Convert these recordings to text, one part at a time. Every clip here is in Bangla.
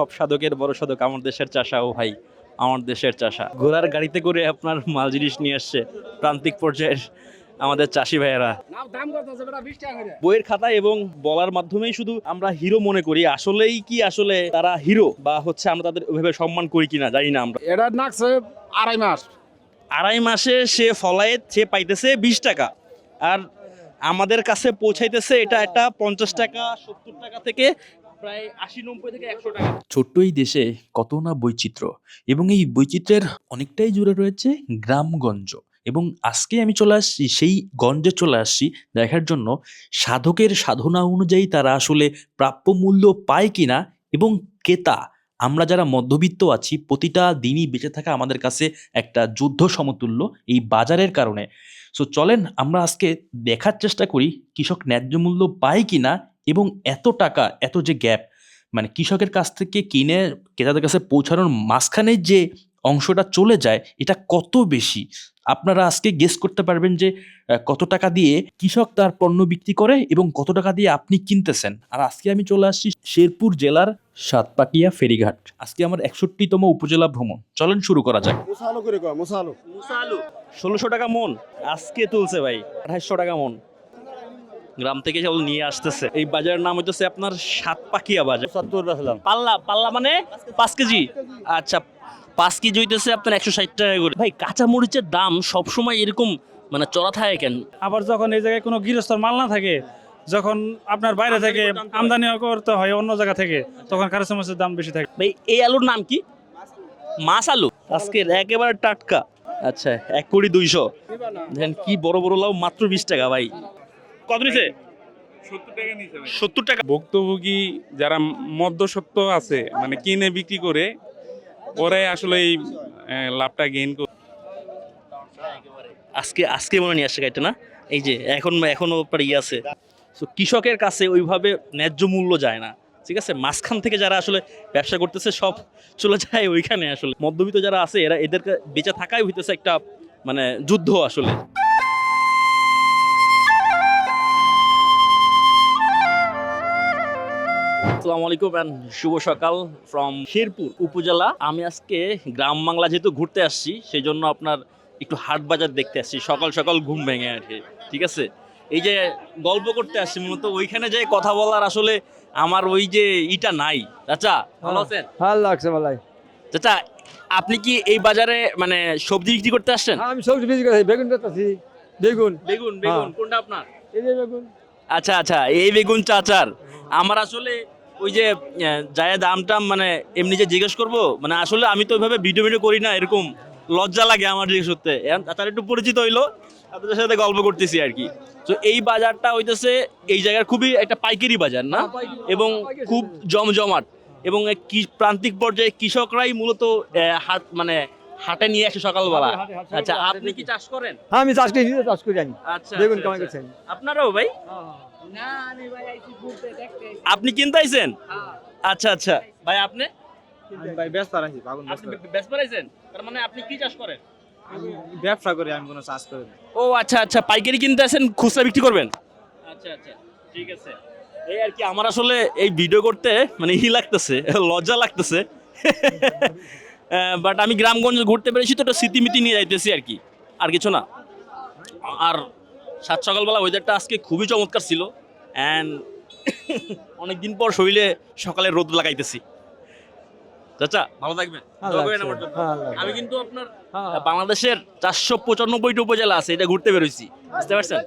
সব সাধকের বড় সাধক আমার দেশের চাষা ও ভাই আমার দেশের চাষা। ঘোড়ার গাড়িতে করে আপনার মাল জিনিস নিয়ে আসছে প্রান্তিক পর্যায়ের আমাদের চাষি ভাইয়েরা। দাম কত আছে বেটা? 20 টাকা করে। বইয়ের খাতা এবং বলার মাধ্যমেই শুধু আমরা হিরো মনে করি। আসলেই কি আসলে তারা হিরো বা হচ্ছে আমরা তাদের ওইভাবে সম্মান করি কিনা জানি না আমরা। এটা নাকছে আড়াই মাস। আড়াই মাসে সে ফলায়েত সে পাইতেছে বিশ টাকা। আর আমাদের কাছে পৌঁছাইতেছে এটা একটা পঞ্চাশ টাকা সত্তর টাকা থেকে প্রায় আশি, নব্বই থেকে একশো টাকা। ছোট্ট এই দেশে কত না বৈচিত্র্য, এবং এই বৈচিত্র্যের অনেকটাই জুড়ে রয়েছে গ্রামগঞ্জ। এবং আজকে আমি চলে আসছি, সেই গঞ্জে চলে আসছি দেখার জন্য। সাধকের সাধনা অনুযায়ী তারা আসলে প্রাপ্য মূল্য পায় কিনা, এবং ক্রেতা, আমরা যারা মধ্যবিত্ত আছি, প্রতিটা দিনই বেঁচে থাকা আমাদের কাছে একটা যুদ্ধ সমতুল্য এই বাজারের কারণে। সো চলেন আমরা আজকে দেখার চেষ্টা করি, কৃষক ন্যায্য মূল্য পায় কিনা এবং এত টাকা এত যে গ্যাপ মানে কৃষকের কাছ থেকে কিনে ক্রেতাদের কাছে পৌঁছানোর মাঝখানে যে অংশটা চলে যায় এটা কত বেশি? আপনারা আজকে গেস করতে পারবেন যে কত টাকা দিয়ে কৃষক তার পণ্য বিক্রি করে এবং কত টাকা দিয়ে আপনি কিনতেছেন। আর আজকে আমি চলে আসছি শেরপুর জেলার সাতপাটিয়া ফেরিঘাট। আজকে আমার একষট্টিতম উপজেলা ভ্রমণ। চলেন শুরু করা যাক। ষোলোশো টাকা মন। আজকে তুলছে ভাই আঠাইশশো টাকা মন। গ্রাম থেকে কেবল নিয়ে আসতেছে। এই বাজারের নাম হইতেছে আপনার সাতপাকিয়া বাজার। সত্তর পাল্লা পাল্লা মানে পাঁচ কেজি? আচ্ছা পাঁচ কেজি হইতেছে আপনার একশো ষাট টাকা করে। ভাই কাঁচা মরিচের দাম সবসময় এরকম মানে চড়া থাকে কেন? আবার যখন এই জায়গায় কোনো গৃহস্থর মাল না থাকে যখন আপনার বাইরে থেকে আমদানি করতে হয় অন্য জায়গা থেকে তখন কাঁচা মাছের দাম বেশি থাকে। ভাই এই আলুর নাম কি? মাছ আলু। আজকের একেবারে টাটকা। আচ্ছা এক কোটি দুইশো। দেখেন কি বড় বড় লাউ মাত্র বিশ টাকা ভাই। কত নিছে? সত্তর টাকা ভুক্তভোগী যারা মধ্যসত্ত্ব আছে মানে কিনে বিক্রি করে ওরাই আসলে এই লাভটা গেইন করে আজকে আজকে মনে নিয়ে আসছে গাড়িটা না? এই যে এখন এখনও আপনার ইয়ে আছে। তো কৃষকের কাছে ওইভাবে ন্যায্য মূল্য যায় না। ঠিক আছে? মাঝখান থেকে যারা আসলে ব্যবসা করতেছে সব চলে যায় ওইখানে আসলে। মধ্যবিত্ত যারা আছে এরা এদেরকে বেঁচে থাকাই হইতেছে একটা মানে যুদ্ধ আসলে। আসসালামু আলাইকুম and শুভ সকাল ফ্রম শেরপুর উপজেলা। আমি আজকে গ্রাম বাংলা যেহেতু ঘুরতে আসছি সেই জন্য আপনার একটু হাট বাজার দেখতে আসছি। সকাল সকাল ঘুম ভেঙে আর কি ঠিক আছে? এই যে গল্প করতে আসছি মূলত ওইখানে যে কথা বলার আসলে আমার ওই যে ইটা নাই। চাচা ভালো আছেন? ভালো লাগছে ভালাই। চাচা আপনি কি এই বাজারে মানে সবজি বিক্রি করতে আসছেন? আমি সবজি বিক্রি করছি বেগুন বেচতেছি বেগুন। বেগুন বেগুন কোনটা আপনার? এই যে বেগুন। আচ্ছা আচ্ছা এই বেগুন চাচার। আমার আসলে ওই যে যায় দাম টাম মানে এমনি যে জিজ্ঞেস করব মানে আসলে আমি তো ওইভাবে ভিডিও ভিডিও করি না এরকম লজ্জা লাগে আমার জিজ্ঞেস করতে। চাচার একটু পরিচিত হইল আপনাদের সাথে গল্প করতেছি আর কি। তো এই বাজারটা হইতেছে এই জায়গার খুবই একটা পাইকারি বাজার না? এবং খুব জমজমাট। এবং কি- প্রান্তিক পর্যায়ে কৃষকরাই মূলত হাত মানে হাটে নিয়ে আসে সকালবেলা। আচ্ছা আপনি কি চাষ করেন? হ্যাঁ, আমি চাষ করি চাষ করি জানি। আচ্ছা বেগুন আচ্ছা, কামাই আচ্ছা। করছেন। আপনারাও ভাই? আপনি কিনতে আইছেন? আচ্ছা আচ্ছা। ভাই আপনি? ভাই বাগুন আপনি তার মানে আপনি কি চাষ করেন? ব্যবসা করি আমি কোনো চাষ করি না। ও আচ্ছা আচ্ছা। পাইকারি কিনতে আসেন খুচরা বিক্রি করবেন? আচ্ছা আচ্ছা। ঠিক আছে। এই আর কি আমার আসলে এই ভিডিও করতে মানে ই লাগতেছে লজ্জা লাগতেছে। বাট আমি গ্রামগঞ্জ ঘুরতে পেরেছি তো একটা স্মৃতিমিতি নিয়ে যাইতেছি আর কি। আর কিছু না। আর সাত সকালবেলা ওয়েদারটা আজকে খুবই চমৎকার ছিল অ্যান্ড অনেকদিন পর শরীরে সকালে রোদ লাগাইতেছি চাচা ভালো থাকবেন ভালো দোয়া করেন লাগছে, আমার জন্য। ভালো লাগছে। আমি কিন্তু আপনার হ্যাঁ। বাংলাদেশের চারশো পঁচানব্বইটা উপজেলা আছে এটা ঘুরতে বেরোইছি বুঝতে পারছেন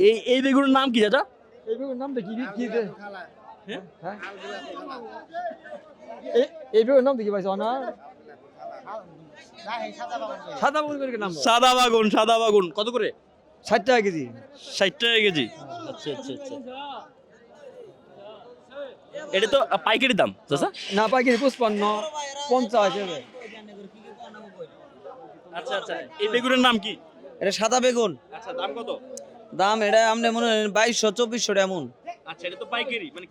এই এই বেগুনের নাম কি দাদা এই বেগুন নামটা কি কি? হ্যাঁ? হ্যাঁ? এই- এই বেগুন নাম দেখি পাইছো না সাদা বেগুন সাদা বাগুন সাদা বাগুন কত করে ষাট টাকা কেজি। ষাট টাকা কেজি? আচ্ছা আচ্ছা আচ্ছা। এটা তো পাইকারি দাম চাচা? না পাইকারি পুষ্পান্ন পঞ্চাশ। আচ্ছা আচ্ছা। এই বেগুনের নাম কি? এটা সাদা বেগুন। আচ্ছা দাম কত? দাম এটা আপনি মনে হয় বাইশশো চব্বিশশো এমন। আচ্ছা মানে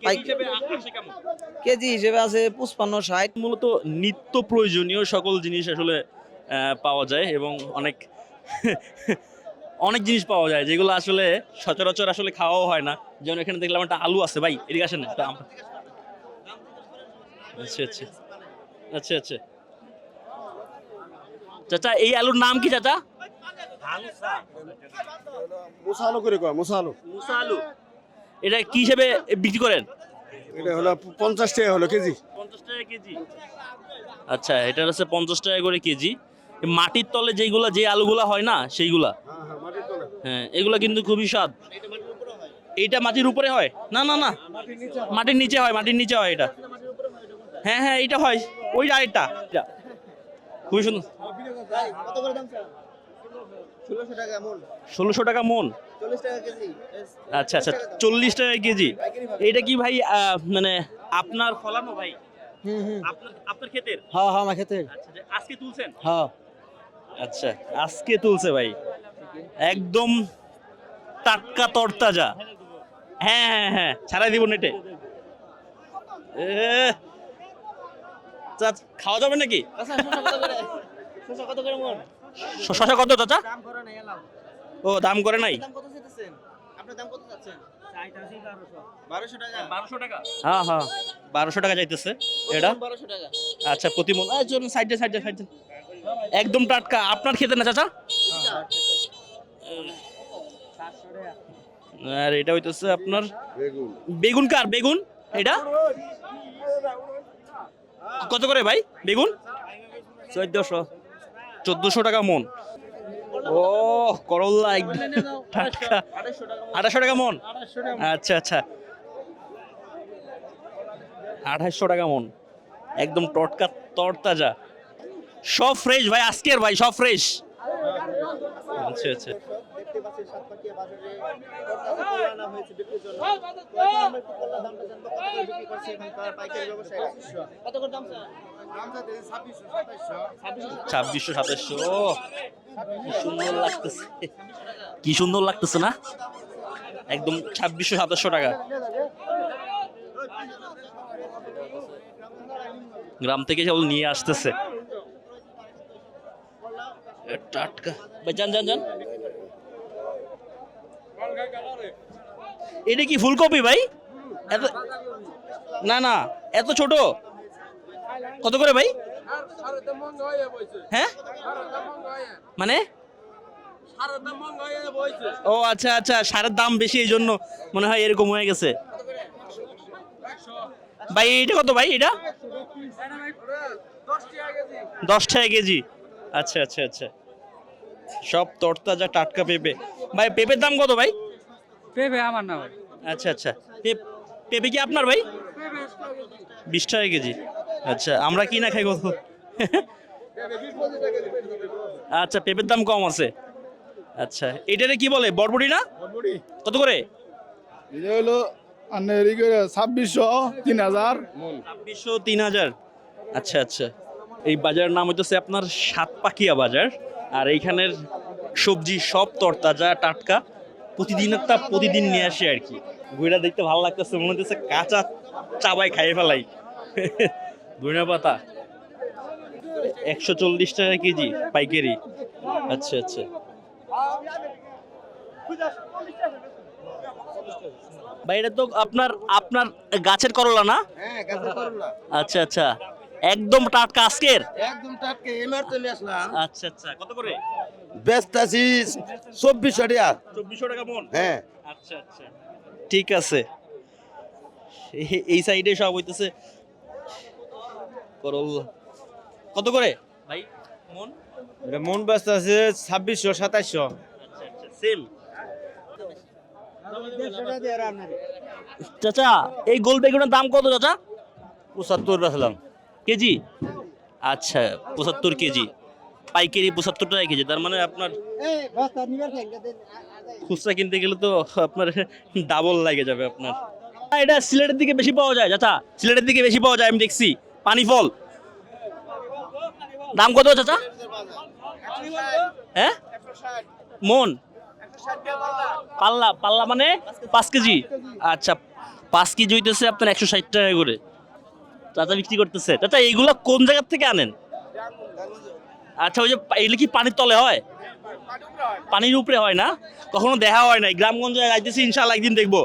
কেজি হিসেবে আছে পুষ্পান্ন ষাট। মূলত নিত্য প্রয়োজনীয় সকল জিনিস আসলে পাওয়া যায় এবং অনেক অনেক জিনিস পাওয়া যায় যেগুলো আসলে সচরাচর আসলে খাওয়াও হয় না। যেমন এখানে দেখলাম একটা আলু আছে ভাই এদিকে আসেন একটা আচ্ছা আচ্ছা। আচ্ছা আচ্ছা। চাচা এই আলুর নাম কি চাচা? মুসালো করে কয় মুসালো। মুসা এটা কি হিসেবে বিক্রি করেন? এটা হলো পঞ্চাশ টাকা হলো কেজি। পঞ্চাশ টাকা কেজি। আচ্ছা এটা হচ্ছে পঞ্চাশ টাকা করে কেজি। মাটির তলে যেগুলা যে আলুগুলা হয় না সেইগুলা? হ্যাঁ এগুলা কিন্তু খুবই স্বাদ। এইটা মাটির উপরে হয়? না না না। মাটির নিচে হয় মাটির নিচে হয় এটা। হ্যাঁ হ্যাঁ এইটা হয়। ওই আরেকটা এটা। খুবই সুন্দর। ষোলোশো টাকা মন। আচ্ছা আচ্ছা চল্লিশ টাকা কেজি। এটা কি ভাই মানে আপনার ফলানো ভাই? আপনার আপনার ক্ষেতের? হ্যাঁ হ্যাঁ আমার খেতে আচ্ছা আজকে তুলছেন? হ্যাঁ। আচ্ছা আজকে তুলছে ভাই। একদম টাটকা তরতাজা। হ্যাঁ হ্যাঁ হ্যাঁ ছাড়াই দিব নেটে। চা- খাওয়া যাবে নাকি? শশা কত চাচা? ও দাম করে নাই? বারোশো। টাকা? হ্যাঁ হ্যাঁ বারোশো টাকা যাইতেছে এটা? আচ্ছা প্রতি মন সাইডে সাইডে সাইডে। একদম টাটকা। আপনার খেতে না চাচা? আর এটা হইতেছে আপনার বেগুন। কার? বেগুন? এটা? কত করে ভাই? বেগুন? চোদ্দশো। চোদ্দশো টাকা মন। ও করল্লা টাটকা আঠাশশো টাকা মন? আচ্ছা আচ্ছা। আঠাশশো টাকা মন। একদম টটকা তরতাজা। সব ফ্রেশ ভাই আজকের ভাই সব ফ্রেশ। আচ্ছা আচ্ছা। ছাব্বিশশো সাতাশশো কি সুন্দর লাগতেছে। কি সুন্দর লাগতেছে না? একদম ছাব্বিশশো সাতাশশো টাকা। গ্রাম থেকে সব নিয়ে আসতেছে। টাটকা। যান যান যান। এটা কি ফুলকপি ভাই? এত না না, এত ছোট? কত করে ভাই? হ্যাঁ? মানে? ও আচ্ছা আচ্ছা সারের দাম বেশি এই জন্য মনে হয় এরকম হয়ে গেছে। ভাই, এটা কত ভাই এটা? দশ টাকা কেজি। আচ্ছা আচ্ছা আচ্ছা। সব তরতাজা টাটকা পেঁপে। ভাই, পেঁপের দাম কত ভাই? পেবে আমার না ভাই আচ্ছা আচ্ছা। পেপ- পেঁপে কি আপনার ভাই? বিশ টাকা কেজি। আচ্ছা আমরা কি না খাই কত আচ্ছা পেঁপের দাম কম আছে। আচ্ছা এটারে কি বলে? বরবটি না? কত করে? এটা হলো ছাব্বিশশো তিন হাজার। ছাব্বিশশো তিন হাজার। আচ্ছা আচ্ছা। এই বাজারের নাম হইতেছে আপনার সাতপাকিয়া বাজার। আর এইখানের সবজি সব তরতাজা টাটকা। প্রতিদিনের তা প্রতিদিন নিয়ে আসে আর কি। গুইটা দেখতে ভালো লাগতেছে মনে হচ্ছে কাঁচা চাবাই খাইয়ে ফেলাই। ধনিয়া পাতা। একশো চল্লিশ টাকা কেজি পাইকারি। আচ্ছা আচ্ছা। ভাই এটা তো আপনার আপনার গাছের করলা না? হ্যাঁ আচ্ছা আচ্ছা। একদম টাটকা আজকের? একদম টাটকে এমার চলে আসলাম। আচ্ছা আচ্ছা। কত করে? ব্যস্ত আছি চব্বিশশো টাকা। চব্বিশশো টাকা মন? হ্যাঁ। আচ্ছা আচ্ছা। ঠিক আছে। এই সাইডে সব হইতেছে। কত করে? ভাই মন? এটা মন ব্যস্ত আছে ছাব্বিশশো সাতাইশশো। আচ্ছা আচ্ছা। সেম। চাচা এই গোল বেগুনের দাম কত চাচা? পঁচাত্তর বেচলাম। কেজি? আচ্ছা পঁচাত্তর কেজি। পাইকারি পঁচাত্তর টাকা কেজি তার মানে আপনার খুচরা কিনতে গেলে তো আপনার ডাবল লাগে যাবে আপনার। আ, এটা সিলেটের দিকে বেশি পাওয়া যায় চাচা? সিলেটের দিকে বেশি পাওয়া যায় আমি দেখছি। পানি ফল। দাম কত চাচা? হ্যাঁ? মন? পাল্লা পাল্লা মানে পাঁচ কেজি? আচ্ছা পাঁচ কেজি হইতেছে আপনার একশো ষাট টাকা করে। চাচা বিক্রি করতেছে। চাচা এইগুলা কোন জায়গার থেকে আনেন? আচ্ছা ওই যে এগুলো কি পানির তলে হয়? পানির উপরে হয় না? কখনো দেখা হয় নাই। গ্রামগঞ্জে যাইতেছি ইনশাল্লাহ একদিন দেখব।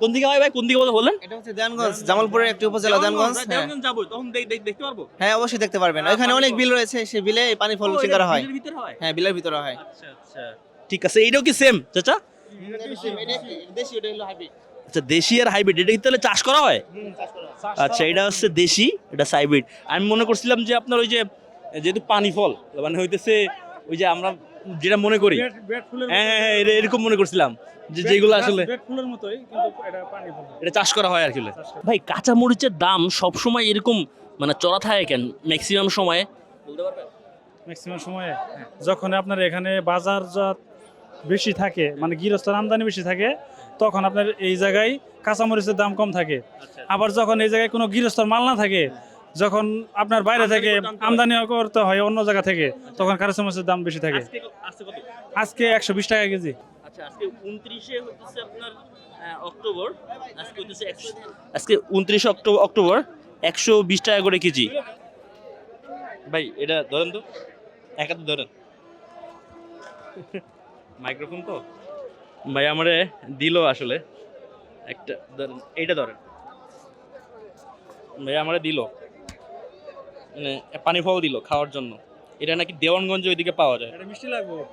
কোন দিকে হয় ভাই? কোন দিকে বলে বলেন এটা হচ্ছে দেওয়ানগঞ্জ জামালপুরের একটি উপজেলা দেওয়ানগঞ্জ হ্যাঁ। দেওয়ানগঞ্জ যাব তখন দেখ- দেখ- দেখতে পারব? হ্যাঁ অবশ্যই দেখতে পারবেন। এখানে অনেক বিল রয়েছে সেই বিলে পানি ফল করা হয়। বিলের ভিতরে হয়? হ্যাঁ বিলের ভিতরে হয়। আচ্ছা আচ্ছা। ঠিক আছে এইটাও কি সেম চাচা? দেশি ওটা হলো হাইব্রিড আচ্ছা দেশি আর হাইব্রিড এটা কি তাহলে চাষ করা হয়? আচ্ছা এটা হচ্ছে দেশি এটা হাইব্রিড আমি মনে করছিলাম যে আপনার ওই যে যেহেতু পানি ফল মানে হইতেছে ওই যে আমরা যেটা মনে করি। হ্যাঁ হ্যাঁ হ্যাঁ, এটা এরকম মনে করছিলাম যে যেগুলো আসলে বেড ফুলের মতোই কিন্তু এটা পানি ফুল। এটা চাষ করা হয় আর কি ভাই কাঁচা মরিচের দাম সব সময় এরকম মানে চড়া থাকে কেন? ম্যাক্সিমাম সময়ে? বলতে পারবেন? ম্যাক্সিমাম সময়ে যখন আপনার এখানে বাজারজাত বেশি থাকে মানে গৃহস্থর আমদানি বেশি থাকে তখন আপনার এই জায়গায় কাঁচামরিচের দাম কম থাকে। আবার যখন এই জায়গায় কোনো গৃহস্থর মাল না থাকে যখন আপনার বাইরে থেকে আমদানি করতে হয় অন্য জায়গা থেকে তখন কাঁচামরিচের দাম বেশি থাকে। আজকে আজকে কত? আজকে একশো বিশ টাকা কেজি। আচ্ছা আজকে উনত্রিশে আপনার অক্টোবর। আজকে একশো উনত্রিশে অক্টোবর অক্টোবর একশো বিশ টাকা করে কেজি। ভাই এটা ধরেন তো। এক হাতে ধরেন। মাইক্রোফোন তো। ভাই আমারে দিল আসলে। একটা ধরেন এইটা ধরেন। ভাই আমারে দিল। পানি ফল দিল খাওয়ার জন্য। এটা নাকি দেওয়ানগঞ্জ ওইদিকে পাওয়া যায়। এটা মিষ্টি লাগবো।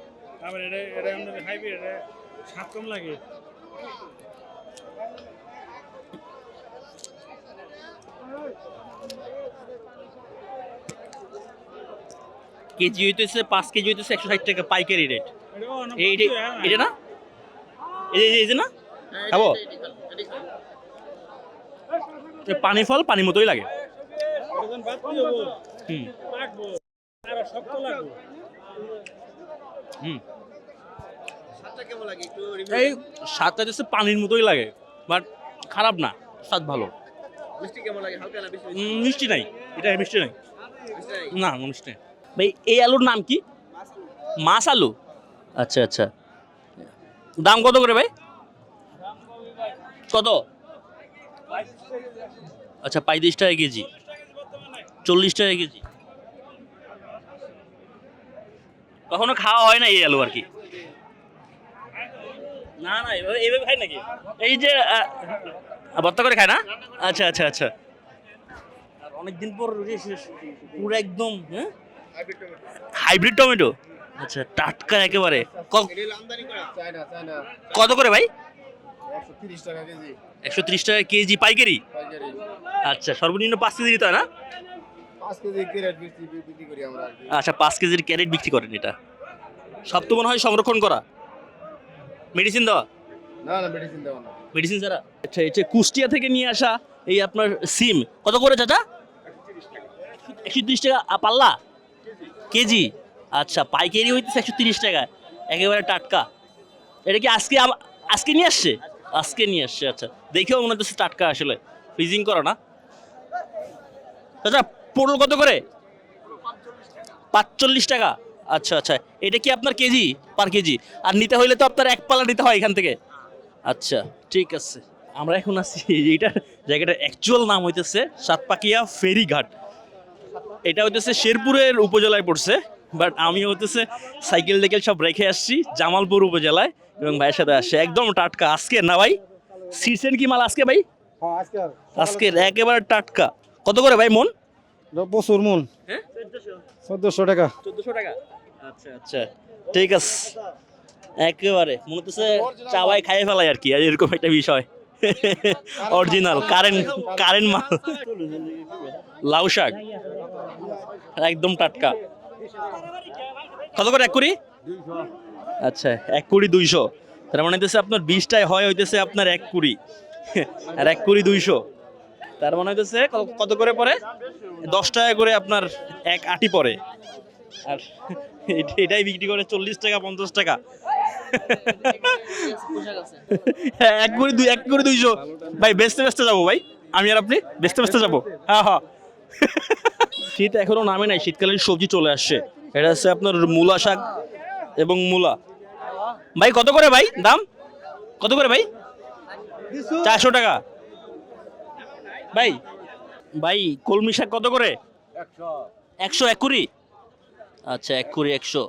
আবার এটা এটা আমাদের হাইব্রিড এটা স্বাদ কম লাগে। কেজি হইতেছে পাঁচ কেজি হইতেছে একশো ষাট টাকা পাইকারি রেট। এই হ্যাঁ। এটা না? এই যে- এই না? খাব? পানি ফল পানি মতোই লাগে। এই স্বাদটা হচ্ছে পানির মতোই লাগে বাট খারাপ না স্বাদ ভালো। মিষ্টি কেমন লাগে? হালকা না বেশি মিষ্টি? নাই এটা মিষ্টি নাই। না মিষ্টি ভাই এই আলুর নাম কি? মাছ আলু। আচ্ছা আচ্ছা। দাম কত করে ভাই? কত? আচ্ছা পঁয়ত্রিশ টাকা কেজি। চল্লিশ টাকা কেজি কখনো খাওয়া হয় না এই আলু আর কি। না না এইভাবে খায় নাকি? এই যে ভর্তা করে খায় না? আচ্ছা আচ্ছা আচ্ছা। আর অনেকদিন পর পুরো একদম হ্যাঁ? Hybrid tomato. আচ্ছা টাটকা একেবারে। কত করে ভাই? 130 টাকা কেজি। একশো ত্রিশ টাকা কেজি পাইকারি? আচ্ছা সর্বনিম্ন পাঁচ কেজি দিতে হয় না? আচ্ছা পাঁচ কেজির ক্যারেট বিক্রি করেন এটা? সব তো মনে হয় সংরক্ষণ করা। মেডিসিন দেওয়া? না না মেডিসিন দেওয়া না। মেডিসিন ছাড়া? আচ্ছা এটা কুষ্টিয়া থেকে নিয়ে আসা এই আপনার সিম কত করে চাচা? একশো তিরিশ টাকা। পাল্লা? কেজি? আচ্ছা পাইকারি হইতেছে একশো তিরিশ টাকা একেবারে টাটকা। এটা কি আজকে আজকে নিয়ে আসছে? আজকে নিয়ে আসছে আচ্ছা। দেখেও মনে হচ্ছে টাটকা আসলে। ফ্রিজিং করা না। চাচা পটল কত করে? পাঁচচল্লিশ টাকা। আচ্ছা আচ্ছা। এটা কি আপনার কেজি? পার কেজি। আর নিতে হইলে তো আপনার এক পালা নিতে হয় এখান থেকে। আচ্ছা ঠিক আছে। আমরা এখন আছি এইটার জায়গাটার অ্যাকচুয়াল নাম হইতেছে সাতপাকিয়া ফেরিঘাট এটা হইতেছে শেরপুরের উপজেলায় পড়ছে বাট আমি হইতেছে সাইকেল টাইকেল সব রেখে আসছি জামালপুর উপজেলায় এবং ভাইয়ের সাথে আসছে। একদম টাটকা। আজকে না ভাই? সিরসেন কি মাল আজকে ভাই? হ্যাঁ আজকে। আজকে একেবারে টাটকা। কত করে ভাই মন? প্রচুর মন হ্যাঁ? 1400 টাকা। চোদ্দশো টাকা? আচ্ছা আচ্ছা। ঠিক আছে। একেবারে। মনে হচ্ছে চাওয়াই খাইয়ে ফেলাই আর কি এরকম একটা বিষয়। অরিজিনাল কারেন্ট কারেন্ট মাল। লাউ শাক। একদম টাটকা। কত করে এক কুড়ি? আচ্ছা এক কুড়ি দুইশো। তার মানে হইতেছে আপনার বিশটায় হয় হইতেছে আপনার এক কুড়ি। আর এক কুড়ি দুইশো। তার মানে হইতেছে, কত- করে পরে দশ টাকা করে আপনার এক আটি পরে আর এটা- এটাই বিক্রি করে চল্লিশ টাকা, পঞ্চাশ টাকা। এক করে দুই এক করে দুইশো। ভাই বেচতে বেচতে যাব ভাই। আমি আর আপনি বেচতে বেচতে যাব। হ্যাঁ হ্যাঁ। শীত এখনও নামে নাই, শীতকালীন সবজি চলে আসছে। এটা হচ্ছে আপনার মূলা শাক এবং মূলা। ভাই, কত করে ভাই দাম? কত করে ভাই? চারশো টাকা। ভাই ভাই কলমি শাক কত করে? একশো। এক কুড়ি? আচ্ছা এক কুড়ি একশো।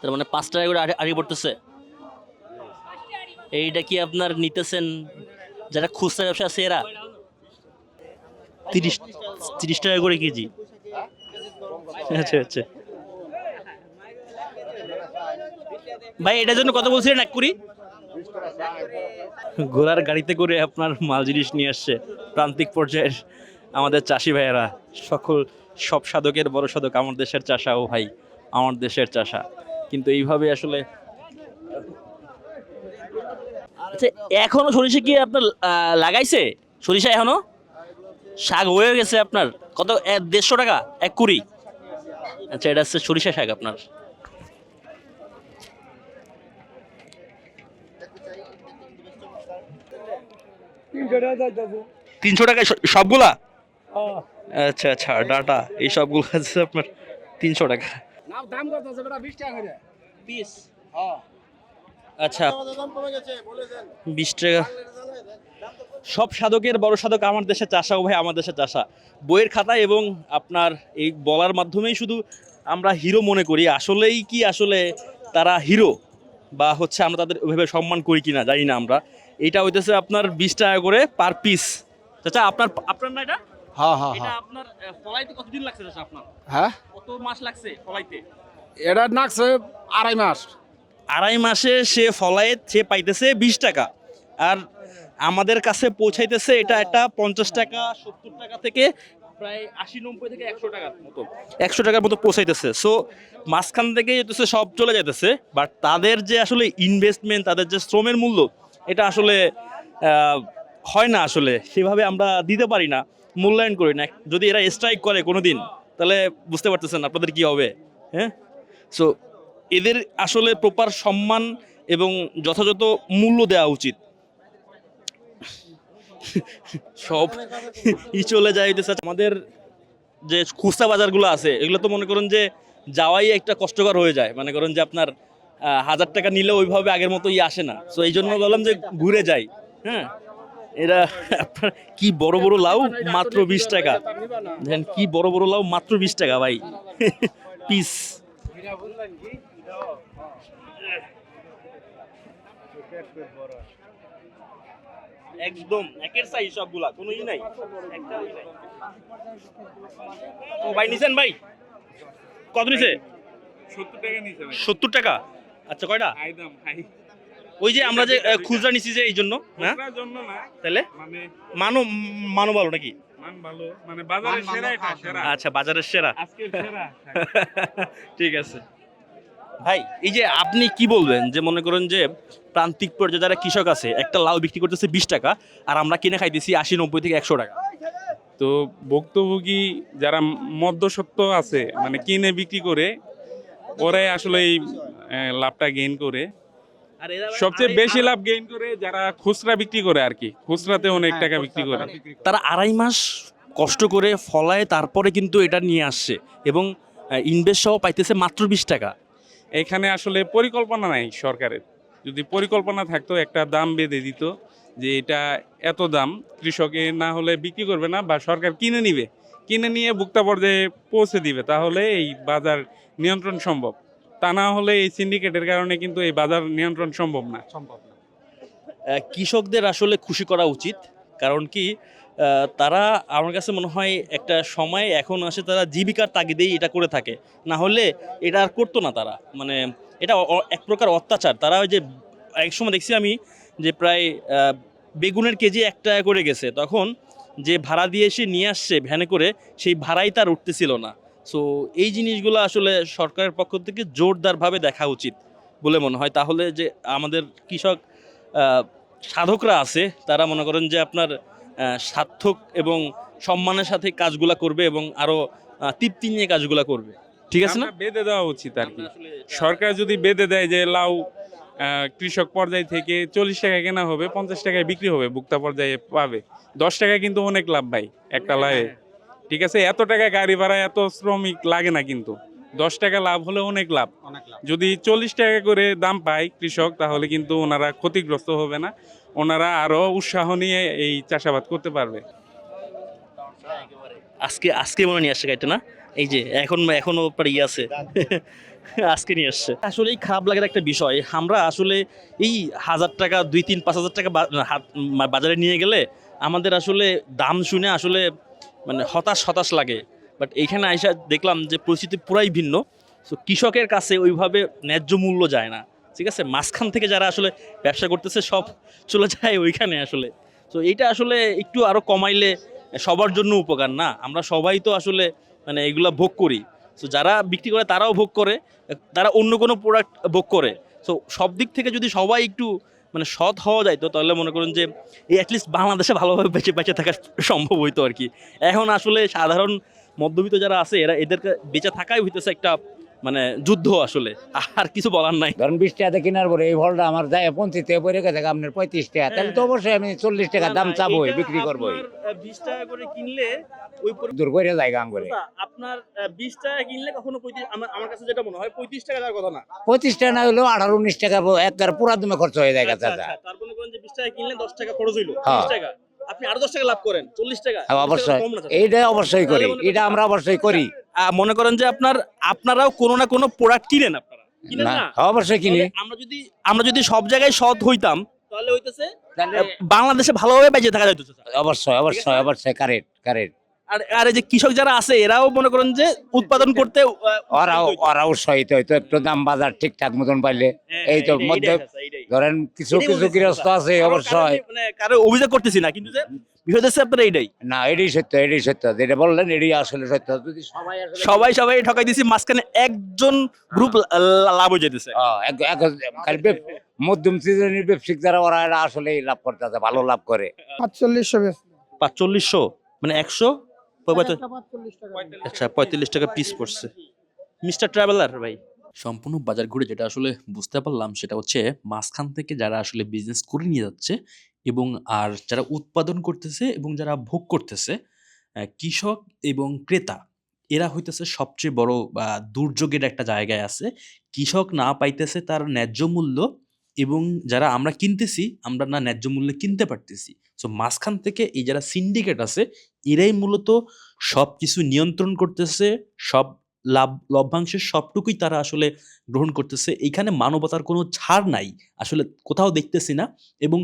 তার মানে পাঁচ টাকা করে আড়ি- পড়তেছে। এইটা কি আপনার নিতেছেন? যারা খুচরা ব্যবসা আছে এরা? তিরিশ তিরিশ টাকা করে কেজি। আচ্ছা আচ্ছা। ভাই এটার জন্য কত বলছিলেন এক কুড়ি? ঘোড়ার গাড়িতে করে আপনার মাল জিনিস নিয়ে আসছে। প্রান্তিক পর্যায়ের আমাদের চাষি ভাইয়েরা, সকল সব সাধকের বড় সাধক আমার দেশের চাষা ও ভাই, আমার দেশের চাষা। কিন্তু এইভাবে আসলে আচ্ছা এখনও সরিষা কি আপনার লাগাইছে? সরিষা এখনও? শাক হয়ে গেছে আপনার। কত দেড়শো টাকা, এক কুড়ি? আচ্ছা এটা হচ্ছে সরিষা শাক আপনার। তিনশো টাকায় সবগুলা? আচ্ছা আচ্ছা ডাটা এই সবগুলো আছে আপনার তিনশো টাকা। দাম কত আছে বেটা? বিশ টাকা করে। পিস আচ্ছা। বিশ টাকা। সব সাধকের বড় সাধক আমার দেশে চাষা ও ভাই আমার দেশে চাষা। বইয়ের খাতায় এবং আপনার এই বলার মাধ্যমেই শুধু আমরা হিরো মনে করি। আসলেই কি আসলে তারা হিরো বা হচ্ছে আমরা তাদের ওইভাবে সম্মান করি কিনা জানি না আমরা। এটা হইতেছে আপনার বিশ টাকা করে পার পিস চাচা আপনার আপনার না এটা? হ্যাঁ হ্যাঁ এটা আপনার ফলাইতে কতদিন লাগছে চাচা আপনার? হ্যাঁ? কত মাস লাগছে ফলাইতে? এটা নাকছে আড়াই মাস। আড়াই মাসে সে ফলায় সে পাইতেছে বিশ টাকা। আর আমাদের কাছে পৌঁছাইতেছে এটা একটা পঞ্চাশ টাকা সত্তর টাকা থেকে প্রায় আশি নব্বই থেকে একশো টাকার মতো। একশো টাকার মতো পৌঁছাইতেছে। সো মাঝখান থেকে সব চলে যাইতেছে। বাট তাদের যে আসলে ইনভেস্টমেন্ট তাদের যে শ্রমের মূল্য এটা আসলে হয় না আসলে। সেভাবে আমরা দিতে পারি না, মূল্যায়ন করি না। যদি এরা স্ট্রাইক করে কোনো দিন তাহলে বুঝতে পারতেছেন আপনাদের কি হবে হ্যাঁ? সো এদের আসলে প্রপার সম্মান এবং যথাযথ মূল্য দেওয়া উচিত। সব ই চলে যায় আমাদের যে খুচরা বাজারগুলো আছে, এগুলো তো মনে করেন যে যাওয়াই একটা কষ্টকর হয়ে যায়। মনে করেন যে আপনার হাজার টাকা নিলে ওইভাবে আগের মতো ই আসে না। তো এই জন্য বললাম যে ঘুরে যাই হ্যাঁ? এরা আপনার কি বড় বড় লাউ? মাত্র বিশ টাকা। দেখেন কি বড় বড় লাউ মাত্র বিশ টাকা ভাই। পিস একদম একের সাইজ সবগুলা কোনো ই নাই। একটা ও ভাই নিছেন ভাই? কত নিছে? সত্তর টাকা নিছে সত্তর টাকা? আচ্ছা কয়টা? হাই দাম হাই। ওই যে আমরা যে খুচরা নিছি যে এই জন্য হ্যাঁ? জন্য না তাহলে? মানে মানো মানো ভালো নাকি? মান ভালো মানে বাজারের সেরা এটা সেরা। আচ্ছা বাজারের সেরা। আজকের সেরা ঠিক আছে। ভাই এই যে আপনি কি বলবেন যে মনে করেন যে প্রান্তিক পর্যায়ে যারা কৃষক আছে একটা লাউ বিক্রি করতেছে বিশ টাকা আর আমরা কিনে খাইতেছি আশি নব্বই থেকে একশো টাকা? তো ভুক্তভোগী যারা মধ্যসত্ত্ব আছে মানে কিনে বিক্রি করে ওরাই আসলে এই লাভটা গেইন করে। আর সবচেয়ে বেশি লাভ গেইন করে যারা খুচরা বিক্রি করে আর কি। খুচরাতে অনেক টাকা বিক্রি করে। তারা আড়াই মাস কষ্ট করে ফলায় তারপরে কিন্তু এটা নিয়ে আসছে। এবং ইনভেস্ট সহ পাইতেছে মাত্র বিশ টাকা। এখানে আসলে পরিকল্পনা নাই সরকারের। যদি পরিকল্পনা থাকতো একটা দাম বেঁধে দিত যে এটা এত দাম কৃষকে না হলে বিক্রি করবে না বা সরকার কিনে নিবে। কিনে নিয়ে ভুক্তা পর্যায়ে পৌঁছে দিবে তাহলে এই বাজার নিয়ন্ত্রণ সম্ভব। তা না হলে এই সিন্ডিকেটের কারণে কিন্তু এই বাজার নিয়ন্ত্রণ সম্ভব না। আহ, কৃষকদের আসলে খুশি করা উচিত কারণ কি তারা আমার কাছে মনে হয় একটা সময় এখন আসে তারা জীবিকার তাগিদেই এটা করে থাকে। না হলে এটা আর করতো না তারা। মানে এটা এক প্রকার অত্যাচার। তারা ওই যে এক সময় দেখছি আমি যে প্রায় বেগুনের কেজি এক টাকা করে গেছে। তখন যে ভাড়া দিয়ে এসে নিয়ে আসছে ভ্যানে করে সেই ভাড়াই তার উঠতেছিল না। সো এই জিনিসগুলো আসলে সরকারের পক্ষ থেকে জোরদারভাবে দেখা উচিত বলে মনে হয়। তাহলে যে আমাদের কৃষক সাধকরা আছে তারা মনে করেন যে আপনার সার্থক এবং সম্মানের সাথে কাজগুলা করবে এবং আরও তৃপ্তি নিয়ে কাজগুলা করবে। ঠিক আছে না? বেঁধে দেওয়া উচিত আর কি। সরকার যদি বেঁধে দেয় যে লাউ কৃষক পর্যায় থেকে চল্লিশ টাকা কেনা হবে পঞ্চাশ টাকায় বিক্রি হবে ভুক্তা পর্যায়ে পাবে। দশ টাকা কিন্তু অনেক লাভ ভাই একটা লাভে। ঠিক আছে? এত টাকা গাড়ি ভাড়া এত শ্রমিক লাগে না কিন্তু। দশ টাকা লাভ হলে অনেক লাভ। যদি চল্লিশ টাকা করে দাম পায় কৃষক তাহলে কিন্তু ওনারা ক্ষতিগ্রস্ত হবে না। ওনারা আরও উৎসাহ নিয়ে এই চাষাবাদ করতে পারবে। আজকে আজকে মনে নিয়ে আসছে গাড়িটা না? এই যে এখন এখনও পরে ইয়ে আছে। আজকে নিয়ে আসছে। আসলে এই খারাপ লাগার একটা বিষয় আমরা আসলে এই হাজার টাকা দুই তিন পাঁচ হাজার টাকা বা- হাত- বাজারে নিয়ে গেলে আমাদের আসলে দাম শুনে আসলে মানে হতাশ হতাশ লাগে। বাট এইখানে আইসা দেখলাম যে পরিস্থিতি পুরাই ভিন্ন। সো কৃষকের কাছে ওইভাবে ন্যায্য মূল্য যায় না। ঠিক আছে? মাঝখান থেকে যারা আসলে ব্যবসা করতেছে, সব চলে যায় ওইখানে আসলে। তো এইটা আসলে একটু আরও কমাইলে সবার জন্য উপকার না। আমরা সবাই তো আসলে মানে এগুলা ভোগ করি। তো যারা বিক্রি করে, তারাও ভোগ করে। তারা অন্য কোনো প্রোডাক্ট ভোগ করে। তো সব দিক থেকে যদি সবাই একটু মানে সৎ হওয়া যায় তো তাহলে মনে করুন যে এই অ্যাটলিস্ট বাংলাদেশে ভালোভাবে বেঁচে বেঁচে থাকা সম্ভব হইতো আর কি। এখন আসলে সাধারণ মধ্যবিত্ত যারা আছে, এরা এদেরকে বেঁচে থাকাই হইতেছে একটা মানে যুদ্ধ আসলে। আর কিছু বলার নাই। ধরেন বিশ টাকাতে কেনার পরে এই ফলটা আমার যায় পঞ্চাশ টাকা পরে গেছে আপনার পঁয়ত্রিশ টাকা। তাহলে তো অবশ্যই আমি চল্লিশ টাকা দাম চাবোই বিক্রি করবোই বিশ টাকা করে কিনলে ওই দূর করে জায়গা আম করে। আপনার বিশ টাকা কিনলে কখনো পঁয়ত্রিশ আমার কাছে যেটা মনে হয় পঁয়ত্রিশ টাকা যাওয়ার কথা না। পঁচিশ টাকা না হলেও আঠারো উনিশ টাকা একবার পুরা দুমে খরচ হয়ে যায় আচ্ছা, আচ্ছা, তার মনে করেন যে বিশ টাকা কিনলে দশ টাকা খরচ হইল হ্যাঁ। বিশ টাকা। আপনি আরও দশ টাকা লাভ করেন চল্লিশ টাকা। হ্যাঁ, 40 টাকা অবশ্যই। অবশ্যই করি এটা আমরা অবশ্যই করি। মনে করেন যে আপনার আপনারাও কোনো না কোনো প্রোডাক্ট কিনেন আপনারা। না না? অবশ্যই কিনি। আমরা যদি আমরা যদি সব জায়গায় সৎ হইতাম তাহলে হইতেছে বাংলাদেশে ভালোভাবে বেঁচে থাকা স্যার। অবশ্যই অবশ্যই অবশ্যই কারেক্ট কারেক্ট আর আর এই যে কৃষক যারা আছে এরাও মনে করেন যে উৎপাদন করতে ওরাও ওরাও সহিত হয়তো একটু দাম বাজার ঠিকঠাক মতন পাইলে। হ্যাঁ, এই তো মধ্যে। ধরেন কিছু কিছু গৃহস্থ আছে অবশ্যই কারও মানে কারও অভিযোগ করতেছি না কিন্তু যে বিষয় হচ্ছে আপনার এইটাই। না এটাই সত্য এটাই সত্য। যেটা বললেন এটাই আসলে সত্য। যদি সবাই আসলে সবাই সবাই ঠকাই দিছি মাঝখানে একজন গ্রুপ লাভ হয়ে যেতেছে মধ্যম ব্যবসায়িক যারা ওরা এরা আসলে লাভ ভালো লাভ করে। পাঁচচল্লিশশো পাঁচচল্লিশশো? মানে একশো? আচ্ছা পঁয়তাল্লিশ টাকা পিস পড়ছে। মিস্টার ট্রাভেলার ভাই। সম্পূর্ণ বাজার ঘুরে যেটা আসলে বুঝতে পারলাম সেটা হচ্ছে মাঝখান থেকে যারা আসলে বিজনেস করে নিয়ে যাচ্ছে এবং আর যারা উৎপাদন করতেছে এবং যারা ভোগ করতেছে কৃষক এবং ক্রেতা, এরা হইতেছে সবচেয়ে বড়, বা দুর্যোগের একটা জায়গায় আছে। কৃষক না পাইতেছে তার ন্যায্য মূল্য এবং যারা আমরা কিনতেছি, আমরা না ন্যায্য মূল্যে কিনতে পারতেছি। সো মাঝখান থেকে এই যারা সিন্ডিকেট আছে, এরাই মূলত সব কিছু নিয়ন্ত্রণ করতেছে, সব লাভ, লভ্যাংশের সবটুকুই তারা আসলে গ্রহণ করতেছে। এখানে মানবতার কোনো ছাড় নাই, আসলে কোথাও দেখতেছি না। এবং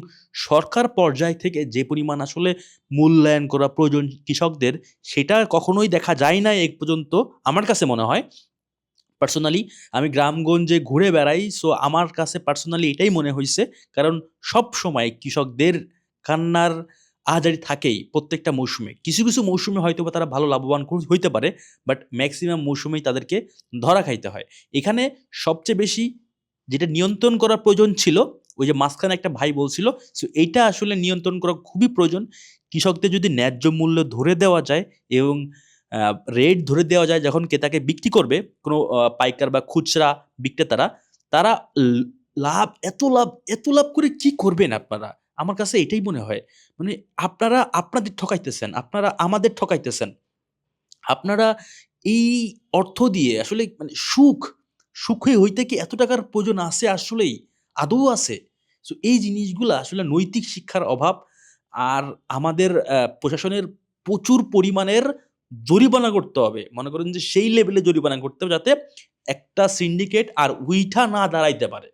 সরকার পর্যায় থেকে যে পরিমাণ আসলে মূল্যায়ন করা প্রয়োজন কৃষকদের, সেটা কখনোই দেখা যায় না এক পর্যন্ত আমার কাছে মনে হয়। পার্সোনালি আমি গ্রামগঞ্জে ঘুরে বেড়াই সো আমার কাছে পার্সোনালি এটাই মনে হয়েছে কারণ সব সময় কৃষকদের কান্নার আহাজারি থাকেই প্রত্যেকটা মৌসুমে। কিছু কিছু মৌসুমে হয়তো বা তারা ভালো লাভবান হইতে পারে বাট ম্যাক্সিমাম মৌসুমেই তাদেরকে ধরা খাইতে হয়। এখানে সবচেয়ে বেশি যেটা নিয়ন্ত্রণ করার প্রয়োজন ছিল, ওই যে মাঝখানে একটা ভাই বলছিল সো এইটা আসলে নিয়ন্ত্রণ করা খুবই প্রয়োজন। কৃষকদের যদি ন্যায্য মূল্য ধরে দেওয়া যায় এবং রেট ধরে দেওয়া যায় যখন ক্রেতাকে বিক্রি করবে, কোনো পাইকার বা খুচরা বিক্রেতারা, তারা লাভ, এত লাভ এত লাভ করে কি করবেন আপনারা? আমার কাছে এটাই মনে হয় মানে আপনারা আপনাদের ঠকাইতেছেন, আপনারা আমাদের ঠকাইতেছেন। আপনারা এই অর্থ দিয়ে আসলে মানে সুখ, সুখে হইতে কি এত টাকার প্রয়োজন আছে আসলেই? আদৌ আছে। সো এই জিনিসগুলো আসলে নৈতিক শিক্ষার অভাব আর আমাদের প্রশাসনের প্রচুর পরিমাণের জরিমানা করতে হবে। মনে করেন যে সেই লেভেলে জরিমানা করতে হবে যাতে একটা সিন্ডিকেট আর উইঠা না দাঁড়াইতে পারে।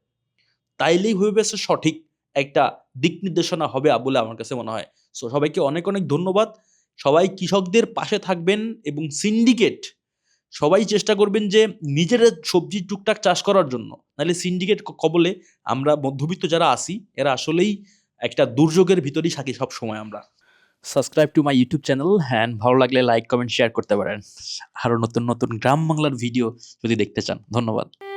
তাইলেই হয়ে সে সঠিক। একটা দিক নির্দেশনা হবে বলে আমার কাছে মনে হয়। সো সবাইকে অনেক অনেক ধন্যবাদ। সবাই কৃষকদের পাশে থাকবেন এবং সিন্ডিকেট সবাই চেষ্টা করবেন যে নিজের সবজি টুকটাক চাষ করার জন্য। নাহলে সিন্ডিকেট কবলে আমরা মধ্যবিত্ত যারা আছি, এরা আসলেই একটা দুর্যোগের ভিতরেই থাকি সব সময় আমরা। Subscribe to my YouTube channel and ভালো লাগলে লাইক কমেন্ট শেয়ার করতে পারেন। আরও নতুন নতুন গ্রাম বাংলার ভিডিও যদি দেখতে চান, ধন্যবাদ।